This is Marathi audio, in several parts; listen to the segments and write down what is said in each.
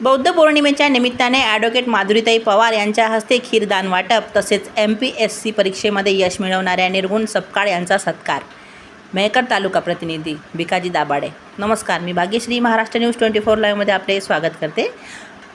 बौद्ध पौर्णिमेच्या निमित्ताने ॲडव्होकेट माधुरीताई पवार यांच्या हस्ते खीरदान वाटप तसेच एम पी एस सी परीक्षेमध्ये यश मिळवणाऱ्या निर्गुण सपकाळ यांचा सत्कार. मेहकर तालुका प्रतिनिधी भिकाजी दाबाडे नमस्कार मी Bhagyashree Maharashtra news twenty four लाईव्हमध्ये आपले स्वागत करते.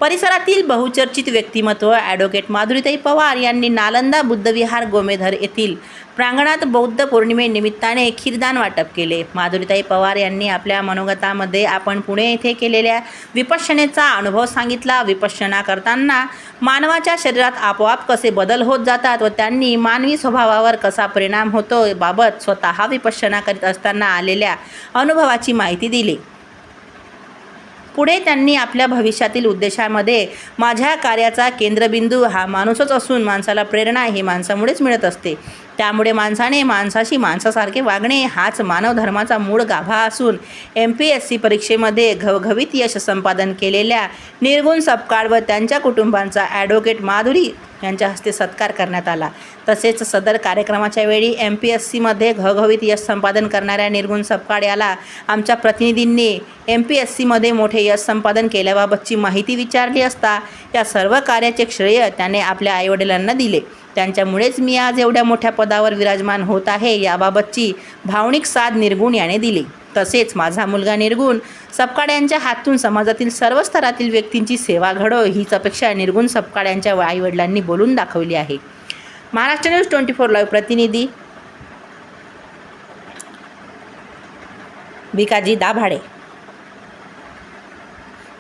परिसरातील बहुचर्चित व्यक्तिमत्व ॲडव्होकेट माधुरीताई पवार यांनी नालंदा बुद्धविहार गोमेधर येथील प्रांगणात बौद्ध पौर्णिमेनिमित्ताने खीरदान वाटप केले. माधुरीताई पवार यांनी आपल्या मनोगतामध्ये आपण पुणे येथे केलेल्या विपश्यनेचा अनुभव सांगितला. विपश्यना करताना मानवाच्या शरीरात आपोआप कसे बदल होत जातात व त्यांनी मानवी स्वभावावर कसा परिणाम होतो बाबत स्वतः विपश्यना करीत असताना आलेल्या अनुभवाची माहिती दिली. पुढे त्यांनी आपल्या भविष्यातील उद्देशामध्ये माझ्या कार्याचा केंद्रबिंदू हा माणूसच असून माणसाला प्रेरणा ही माणसामुळेच मिळत असते. त्यामुळे माणसाने माणसाशी माणसासारखे वागणे हाच मानव धर्माचा मूळ गाभा असून एम पी एस सी परीक्षेमध्ये घवघवीत यश संपादन केलेल्या निर्गुण सपकाळ व त्यांच्या कुटुंबांचा ॲडव्होकेट माधुरी यांच्या हस्ते सत्कार करण्यात आला. तसेच सदर कार्यक्रमाच्या वेळी एम पी एस सीमध्ये घवघवीत यश संपादन करणाऱ्या निर्गुण सपकाळ याला आमच्या प्रतिनिधींनी एम पी एस सीमध्ये मोठे यश संपादन केल्याबाबतची माहिती विचारली असता या सर्व कार्याचे श्रेय त्याने आपल्या आईवडिलांना दिले. त्यांच्यामुळेच मी आज एवढ्या मोठ्या पदावर विराजमान होत आहे याबाबतची भावनिक साथ निर्गुण याने दिली. तसेच माझा मुलगा निर्गुण सपकाड्यांच्या हातून समाजातील सर्व स्तरातील व्यक्तींची सेवा घडो हीच अपेक्षा निर्गुण सपकाड्यांच्या आईवडिलांनी बोलून दाखवली आहे. Maharashtra news twenty four live प्रतिनिधी भिकाजी दाभाडे.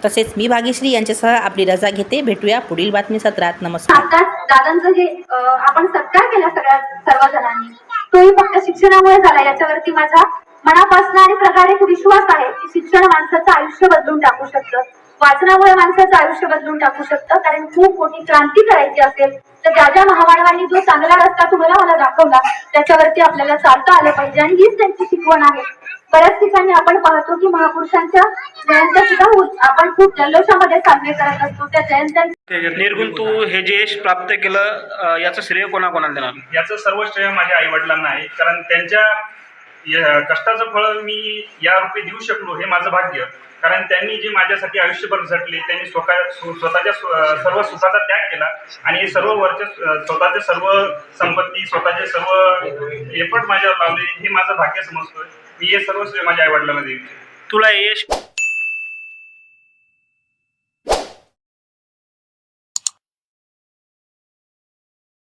तसेच मी भाग्यश्री यांच्यासह आपली रजा घेते. भेटूया पुढील बातमी सत्रात. नमस्कार. दादांचं जे आपण सत्कार केला सगळ्या सर्वजणांनी. तोही फक्त शिक्षणामुळे झाला. याच्यावरती माझा मनापासून आणि प्रकारे विश्वास आहे की शिक्षण माणसाचं आयुष्य बदलून टाकू शकतं. वाचनामुळे माणसाचं आयुष्य बदलून टाकू शकतं. कारण खूप मोठी क्रांती करायची असेल तर ज्या ज्या महामानवांनी जो चांगला रस्ता तुम्हाला मला दाखवला त्याच्यावरती आपल्याला चालता आलं पाहिजे. आणि हीच त्यांची शिकवण आहे. बऱ्याच ठिकाणी आपण पाहतो की महापुरुषांच्या जयंत्या सुद्धा होत- आपण खूप जल्लोषामध्ये साजरे करत असतो. त्या जयंत्या निर्गुण तू हे जे यश प्राप्त केलं याचं श्रेय कोणाकोणाला देणार? याचं सर्व श्रेय माझ्या आईवडिलांना आहे. कारण त्यांच्या य- कष्टाचं फळ मी या रूपी देऊ शकलो हे माझं भाग्य. कारण त्यांनी जे माझ्यासाठी आयुष्यभर झटले त्यांनी स्वतः स्व- स्वतःच्या स्व- सर्व सुखाचा त्याग केला आणि हे सर्व वरचे स्वतःचे सर्व संपत्ती स्वतःचे सर्व एफर्ट माझ्यावर लावले हे माझं भाग्य समजतोय. मी हे सर्व श्रेय माझ्या आईवडिलांना देईन. तुला यश